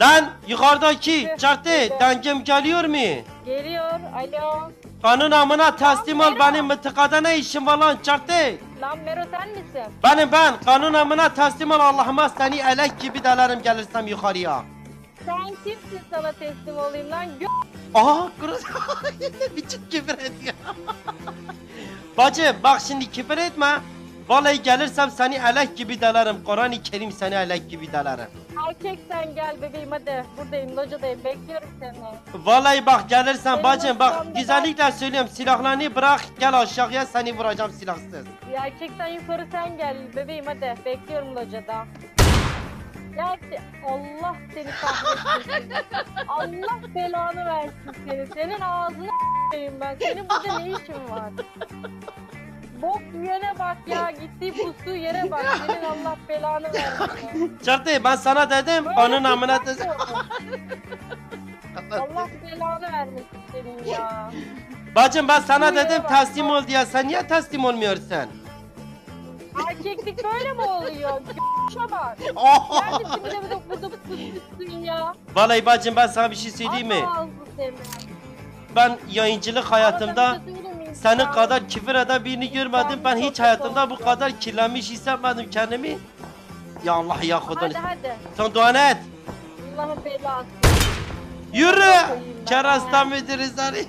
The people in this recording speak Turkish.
Lan yukarıdaki çartı dengem geliyor mu? Geliyor. Alo. Kanun amına teslim ol benim mıtıkada ne işin var lan çartı? Lan Mero sen misin? Benim ben kanun amına teslim ol Allah'ıma seni elek gibi delerim gelirsem yukarıya. Sen kimsin sana teslim olayım lan? Gö Aha kırız. Biçim küfür ediyor. Bacım bak şimdi küfür etme. Vallahi gelirsem seni elek gibi delerim. Kur'an-ı Kerim seni elek gibi delerim. Erkek sen gel bebeğim hadi. Buradayım locadayım bekliyorum seni. Vallahi bak gelirsen Benim bacım bak arkamda güzellikle söylüyorum silahlarını bırak gel aşağıya seni vuracağım silahsız. Ya erkekten yukarı sen gel bebeğim hadi. Bekliyorum locada. Ya Allah seni kahretsin. Allah belanı versin seni. Senin ağzını s**eyim ben. Senin burada ne işin var? Bok yere bak ya. Gittiği pusu yere bak. Senin Allah belanı versin. Çartı ben sana dedim Böyle onun amına tutmaz dedim. Allah belanı vermesin senin ya. Bacım ben sana Buyur, dedim bak, teslim ol diye sen niye teslim olmuyorsun? Erkeklik böyle mi oluyor? G***a bak. Oh! Neredesin bir de bir de burada ya. Vallahi bacım ben sana bir şey söyleyeyim mi? Seni. Ben yayıncılık hayatımda Arada bir şey? Senin kadar küfür eden birini görmedim. Ben hiç hayatımda bu kadar kirlenmiş hissetmedim kendimi. Ya Allah ya Hadi kodun. hadi. Sen dua et. Allah'ın belası. Yürü. Kerasta müdürü seni.